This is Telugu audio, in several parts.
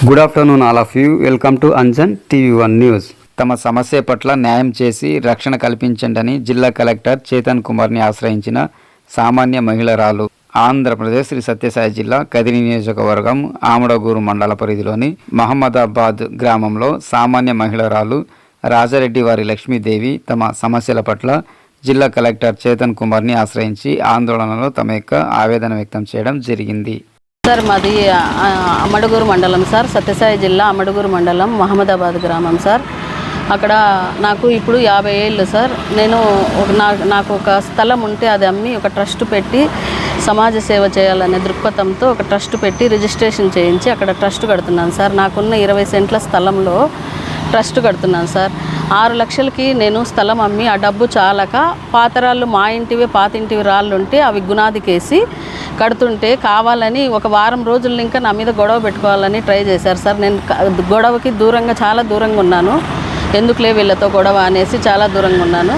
Good afternoon all of you welcome to Anjan TV one news తమ సమస్య పట్ల న్యాయం చేసి రక్షణ కల్పించండి జిల్లా కలెక్టర్ చేతన్ కుమార్ని ఆశ్రయించిన సామాన్య మహిళరాలు ఆంధ్రప్రదేశ్ శ్రీ సత్యసాయి జిల్లా కదిరి నియోజకవర్గం ఆమడగూరు మండల పరిధిలోని మహమ్మదాబాద్ గ్రామంలో సామాన్య మహిళరాలు రాజారెడ్డి వారి లక్ష్మీదేవి తమ సమస్యల పట్ల జిల్లా కలెక్టర్ చేతన్ కుమార్ని ఆశ్రయించి ఆందోళనలో తమ యొక్క ఆవేదన వ్యక్తం చేయడం జరిగింది. సార్ మాది అమ్మడుగూరు మండలం సార్ సత్యసాయి జిల్లా అమ్మడుగూరు మండలం మహమ్మదాబాద్ గ్రామం సార్. అక్కడ నాకు ఇప్పుడు యాభై ఏళ్ళు సార్. నేను ఒక నా- నాకు ఒక స్థలం ఉంటే అది అమ్మి ఒక ట్రస్ట్ పెట్టి సమాజ సేవ చేయాలనే దృక్పథంతో ఒక ట్రస్ట్ పెట్టి రిజిస్ట్రేషన్ చేయించి అక్కడ ట్రస్ట్ కడుతున్నాను సార్. నాకున్న ఇరవై సెంట్ల స్థలంలో ట్రస్ట్ కడుతున్నాను సార్. ఆరు లక్షలకి నేను స్థలం అమ్మి ఆ డబ్బు చాలక పాతరాళ్ళు మా ఇంటివి పాతింటివి రాళ్ళు ఉంటే అవి గునాదికేసి కడుతుంటే కావాలని ఒక వారం రోజులు ఇంకా నా మీద గొడవ పెట్టుకోవాలని ట్రై చేశారు. సార్ నేను గొడవకి దూరంగా చాలా దూరంగా ఉన్నాను. ఎందుకులే వీళ్ళతో గొడవ అనేసి చాలా దూరంగా ఉన్నాను.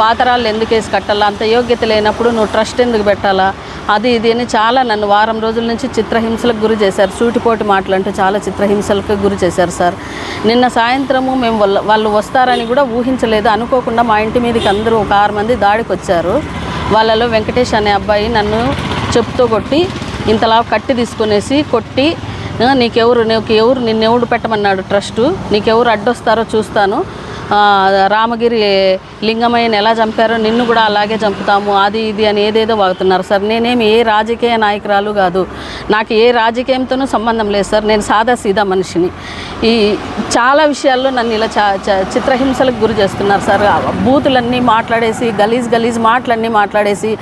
పాతరాళ్ళు ఎందుకేసి కట్టాలా? అంత యోగ్యత లేనప్పుడు నువ్వు ట్రస్ట్ ఎందుకు పెట్టాలా? అది ఇది అని చాలా నన్ను వారం రోజుల నుంచి చిత్రహింసలకు గురి చేశారు. సూటిపోటి మాటలు అంటూ చాలా చిత్రహింసలకు గురి చేశారు సార్. నిన్న సాయంత్రము మేము వాళ్ళ వాళ్ళు వస్తారని కూడా ఊహించలేదు. అనుకోకుండా మా ఇంటి మీదకి అందరూ ఒక ఆరు మంది దాడికి వచ్చారు. వాళ్ళలో వెంకటేష్ అనే అబ్బాయి నన్ను చెప్తూ కొట్టి ఇంతలా కట్టి తీసుకునేసి కొట్టి నీకెవరు నీకు ఎవరు నిన్నెవడు పెట్టమన్నాడు ట్రస్టు? నీకెవరు అడ్డొస్తారో చూస్తాను. రామగిరి లింగమయ్యని ఎలా చంపారో నిన్ను కూడా అలాగే చంపుతాము అది ఇది అని ఏదేదో వాగుతున్నారు. సార్ నేనేమి ఏ రాజకీయ నాయకురాలు కాదు. నాకు ఏ రాజకీయంతోనూ సంబంధం లేదు సార్. నేను సాదా సీదా మనిషిని. ఈ చాలా విషయాల్లో నన్ను ఇలా చా చిత్రహింసలకు గురి చేస్తున్నారు సార్. బూతులన్నీ మాట్లాడేసి గలీజ్ గలీజ్ మాటలన్నీ మాట్లాడేసి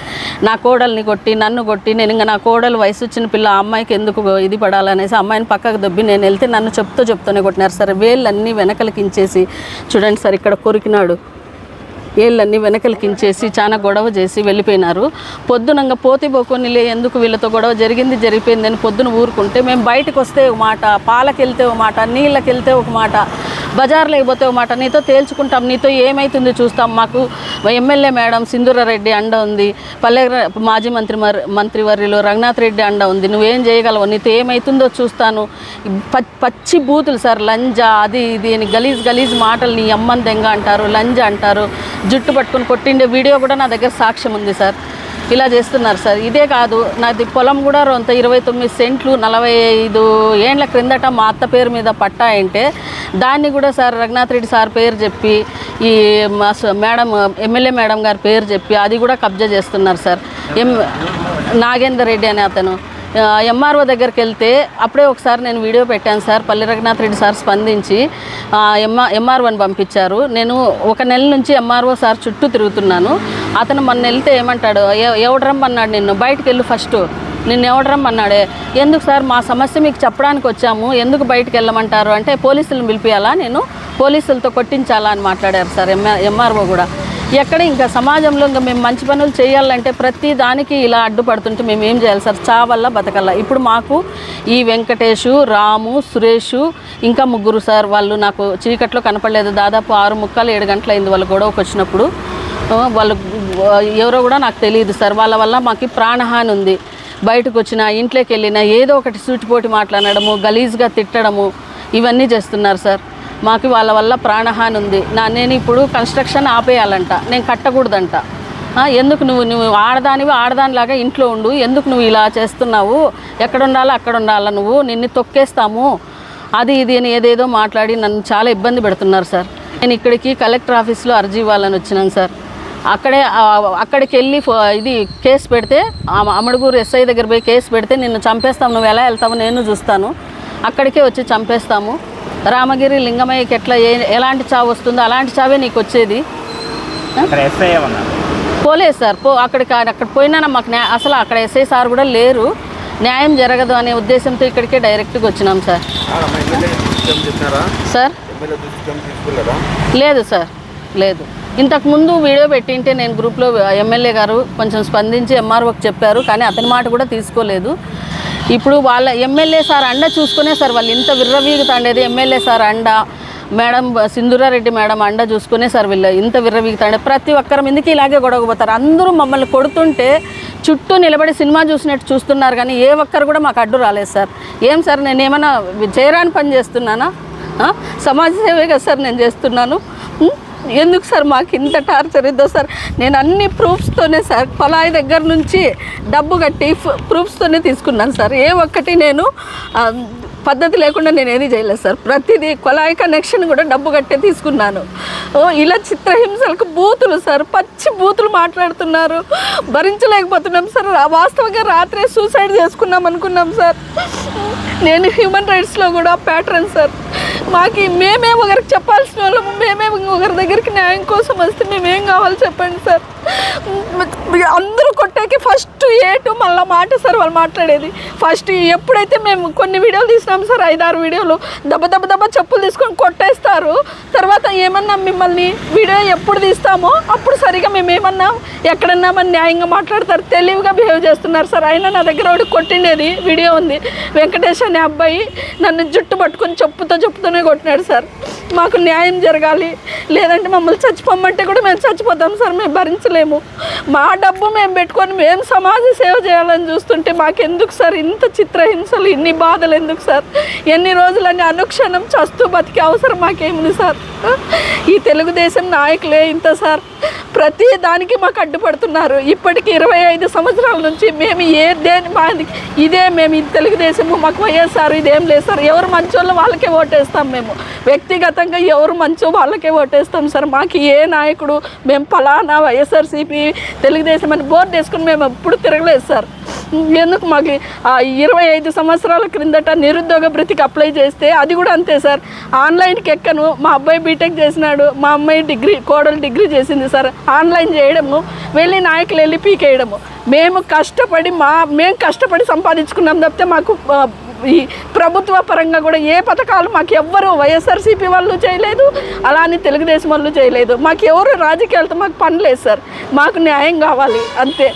నా కోడల్ని కొట్టి నన్ను కొట్టి నేను ఇంకా నా కోడలు వయసు వచ్చిన పిల్ల ఆ అమ్మాయికి ఎందుకు ఇది పడాలనేసి అమ్మాయిని పక్కకు దొబ్బి నేను వెళ్తే నన్ను చెప్తూ చెప్తూనే కొట్టినారు సార్. వేళ్ళన్నీ వెనకలకించేసి చూడండి సార్ ఇక్కడ కొరికినాడు. ఏళ్ళన్నీ వెనకలికించేసి చాలా గొడవ చేసి వెళ్ళిపోయినారు. పొద్దునంగా పోతే పోకొనిలే ఎందుకు వీళ్ళతో గొడవ జరిగింది జరిగిపోయిందని పొద్దున ఊరుకుంటే మేము బయటకు వస్తే ఒక మాట పాలకెళ్తే ఒక మాట నీళ్ళకెళ్తే ఒక మాట బజార్లో పోతే మాట నీతో తేల్చుకుంటాం నీతో ఏమైతుంది చూస్తాం. మాకు ఎమ్మెల్యే మేడం సింధూరారెడ్డి అండ ఉంది పల్లె మాజీ మంత్రి మర్ మంత్రివర్యులు రంగనాథ్ రెడ్డి అండ ఉంది. నువ్వేం చేయగలవు నీతో ఏమైతుందో చూస్తాను. పచ్చి బూతులు సార్ లంజా అది ఇది అని గలీజ్ గలీజ్ మాటలు నీ అమ్మని దెంగ అంటారు లంజ అంటారు. జుట్టు పట్టుకొని కొట్టిండే వీడియో కూడా నా దగ్గర సాక్ష్యం ఉంది సార్. ఇలా చేస్తున్నారు సార్. ఇదే కాదు నాది పొలం కూడా రొంత ఇరవై తొమ్మిది సెంట్లు నలభై ఐదు ఏండ్ల క్రిందట మా అత్త పేరు మీద పట్టా అంటే దాన్ని కూడా సార్ రఘునాథ్ రెడ్డి సార్ పేరు చెప్పి ఈ మా స- మేడం ఎమ్మెల్యే మేడం గారి పేరు చెప్పి అది కూడా కబ్జా చేస్తున్నారు సార్. ఎం నాగేందర్ రెడ్డి అనే అతను. ఎంఆర్ఓ దగ్గరికి వెళ్తే అప్పుడే ఒకసారి నేను వీడియో పెట్టాను సార్ పల్లి రఘునాథ్ రెడ్డి సార్ స్పందించి ఎంఆ ఎంఆర్ఓని పంపించారు. నేను ఒక నెల నుంచి ఎంఆర్ఓ సార్ చుట్టూ తిరుగుతున్నాను. అతను మొన్న వెళ్తే ఏమంటాడు ఎవడరమ్మన్నాడు ఎవడు రమ్మన్నాడు నిన్ను? బయటకు వెళ్ళు ఫస్ట్. నిన్ను ఎవడు రమ్మన్నాడే? ఎందుకు సార్ మా సమస్య మీకు చెప్పడానికి వచ్చాము? ఎందుకు బయటకు వెళ్ళమంటారు? అంటే పోలీసులను పిలిపియాలా? నేను పోలీసులతో కొట్టించాలా? అని మాట్లాడారు సార్ ఎంఆర్ఓ కూడా. ఎక్కడ ఇంకా సమాజంలో ఇంకా మేము మంచి పనులు చేయాలంటే ప్రతి దానికి ఇలా అడ్డుపడుతుంటే మేము ఏం చేయాలి సార్? చావల్ల బతకల్లా. ఇప్పుడు మాకు ఈ వెంకటేషు రాము సురేషు ఇంకా ముగ్గురు సార్ వాళ్ళు నాకు చీకట్లో కనపడలేదు. దాదాపు ఆరు ముక్కలు ఏడు గంటలైంది వాళ్ళు గొడవకు వచ్చినప్పుడు. వాళ్ళు ఎవరో కూడా నాకు తెలియదు సార్. వాళ్ళ వల్ల మాకు ప్రాణహాని ఉంది. బయటకు వచ్చిన ఇంట్లోకి వెళ్ళిన ఏదో ఒకటి సూటిపోటి మాట్లాడడము గలీజ్గా తిట్టడము ఇవన్నీ చేస్తున్నారు సార్. మాకు వాళ్ళ వల్ల ప్రాణహాని ఉంది. నా నేను ఇప్పుడు కన్స్ట్రక్షన్ ఆపేయాలంట. నేను కట్టకూడదంట. ఎందుకు నువ్వు నువ్వు ఆడదానివి ఆడదానిలాగా ఇంట్లో ఉండు. ఎందుకు నువ్వు ఇలా చేస్తున్నావు? ఎక్కడ ఉండాలో అక్కడ ఉండాలా నువ్వు? నిన్ను తొక్కేస్తాము. అది ఇది అని ఏదేదో మాట్లాడి నన్ను చాలా ఇబ్బంది పెడుతున్నారు సార్. నేను ఇక్కడికి కలెక్టర్ ఆఫీస్లో అర్జీ ఇవ్వాలని వచ్చినాను సార్. అక్కడే అక్కడికి వెళ్ళి ఇది కేసు పెడితే ఆ అమడుగూరు ఎస్ఐ దగ్గర పోయి కేసు పెడితే నిన్ను చంపేస్తాము. నువ్వు ఎలా వెళ్తావు నేను చూస్తాను. అక్కడికే వచ్చి చంపేస్తాము. రామగిరి లింగమయ్యకి ఎట్లా ఏ ఎలాంటి చావు వస్తుందో అలాంటి చావే నీకు వచ్చేది. అక్కడ ఎస్ఐ ఏమన్నారు పోలేదు సార్. పో అక్కడికి అక్కడ పోయినా మాకు న్యా అసలు అక్కడ ఎస్ఐ సార్ కూడా లేరు. న్యాయం జరగదు అనే ఉద్దేశంతో ఇక్కడికే డైరెక్ట్గా వచ్చినాం సార్. సార్? లేదు సార్. లేదు. ఇంతకు ముందు వీడియో పెట్టింటే నేను గ్రూప్లో ఎమ్మెల్యే గారు కొంచెం స్పందించి ఎంఆర్ఓకి చెప్పారు కానీ అతని మాట కూడా తీసుకోలేదు. ఇప్పుడు వాళ్ళ ఎమ్మెల్యే సార్ అండ చూసుకునే సార్ వాళ్ళు ఇంత విర్రవీగుతాండేది ఎమ్మెల్యే సార్ అండ మేడం సింధురారెడ్డి మేడం అండ చూసుకునే సార్ వీళ్ళు ఇంత విర్రవీగుతాండే ప్రతి ఒక్కరి మీదకి ఇలాగే గొడవపోతారు అందరూ మమ్మల్ని కొడుతుంటే చుట్టూ నిలబడి సినిమా చూసినట్టు చూస్తున్నారు కానీ ఏ ఒక్కరు కూడా మాకు అడ్డు రాలేదు సార్. ఏం సార్ నేను ఏమైనా చేయరాని పని చేస్తున్నానా? సమాజ సేవే కదా సార్ నేను చేస్తున్నాను? ఎందుకు సార్ మాకు ఇంత టార్చర్ ఇద్దో సార్? నేను అన్ని ప్రూఫ్స్తోనే సార్ కొలాయి దగ్గర నుంచి డబ్బు కట్టి ప్రూఫ్స్తోనే తీసుకున్నాను సార్. ఏ ఒక్కటి నేను పద్ధతి లేకుండా నేను ఏది చేయలేదు సార్. ప్రతిదీ కొలాయి కనెక్షన్ కూడా డబ్బు కట్టే తీసుకున్నాను. ఓ ఇలా చిత్రహింసలకు బూతులు సార్ పచ్చి బూతులు మాట్లాడుతున్నారు. భరించలేకపోతున్నాం సార్. వాస్తవంగా రాత్రే సూసైడ్ చేసుకున్నాం అనుకున్నాం సార్. నేను హ్యూమన్ రైట్స్లో కూడా ప్యాటర్న్ సార్ మాకు మేమే ఒకరికి చెప్పాల్సిన వాళ్ళము మేమే ఒకరి దగ్గరికి న్యాయం కోసం వస్తే మేమేం కావాలి చెప్పండి సార్ అందరూ కొట్టాకి ఫస్ట్ ఏటు మళ్ళీ మాట సార్ వాళ్ళు మాట్లాడేది. ఫస్ట్ ఎప్పుడైతే మేము కొన్ని వీడియోలు తీసినాం సార్ ఐదారు వీడియోలు దెబ్బ దెబ్బ దెబ్బ చెప్పులు తీసుకొని కొట్టేస్తారు. తర్వాత ఏమన్నా మిమ్మల్ని వీడియో ఎప్పుడు తీస్తామో అప్పుడు సరిగా మేము ఏమన్నా ఎక్కడన్నా మన న్యాయంగా మాట్లాడతారు తెలివిగా బిహేవ్ చేస్తున్నారు సార్ అయినా నా దగ్గర ఒకటి కొట్టిండేది వీడియో ఉంది. వెంకటేష్ అనే అబ్బాయి నన్ను జుట్టు పట్టుకొని చెప్పుతో చెప్పుతూనే కొట్టినాడు సార్. మాకు న్యాయం జరగాలి. లేదంటే మమ్మల్ని చచ్చిపోమంటే కూడా మేము చచ్చిపోతాం సార్ మేము భరించలేము. మా డబ్బు మేము పెట్టుకొని మేము సమాజ సేవ చేయాలని చూస్తుంటే మాకెందుకు సార్ ఇంత చిత్రహింసలు ఇన్ని బాధలు ఎందుకు సార్? ఎన్ని రోజులని అనుక్షణం చస్తూ బతికే అవసరం మాకేముంది సార్? ఈ తెలుగుదేశం నాయకులే ఇంత సార్. ప్రతి దానికి మాకు అడ్డుపడుతున్నారు. ఇప్పటికి ఇరవై ఐదు సంవత్సరాల నుంచి మేము ఏ దేని మాది ఇదే మేము ఇది తెలుగుదేశము మాకు వైఎస్ఆర్ ఇదేం లేదు సార్. ఎవరు మంచోళ్ళు వాళ్ళకే ఓటేస్తాం మేము. వ్యక్తిగతంగా ఎవరు మంచో వాళ్ళకే ఓటేస్తాం సార్. మాకు ఏ నాయకుడు మేము ఫలానా వైఎస్ఆర్సీపీ తెలుగుదేశం అని బోర్డు వేసుకుని మేము ఎప్పుడు తిరగలేదు సార్. ఎందుకు మాకు ఆ ఇరవై ఐదు సంవత్సరాల క్రిందట నిరుద్యోగ భృతికి అప్లై చేస్తే అది కూడా అంతే సార్. ఆన్లైన్కి ఎక్కను మా అబ్బాయి బీటెక్ చేసినాడు మా అమ్మాయి డిగ్రీ కోడలు డిగ్రీ చేసింది సార్. ఆన్లైన్ చేయడము వెళ్ళి నాయకులు వెళ్ళి పీకేయడము. మేము కష్టపడి మా మేము కష్టపడి సంపాదించుకున్నాం తప్పితే మాకు ఈ ప్రభుత్వ పరంగా కూడా ఏ పథకాలు మాకు ఎవ్వరు వైఎస్ఆర్సీపీ వాళ్ళు చేయలేదు అలా అని తెలుగుదేశం వాళ్ళు చేయలేదు. మాకు ఎవరు రాజకీయాలతో మాకు పని లేదు సార్. మాకు న్యాయం కావాలి అంతే.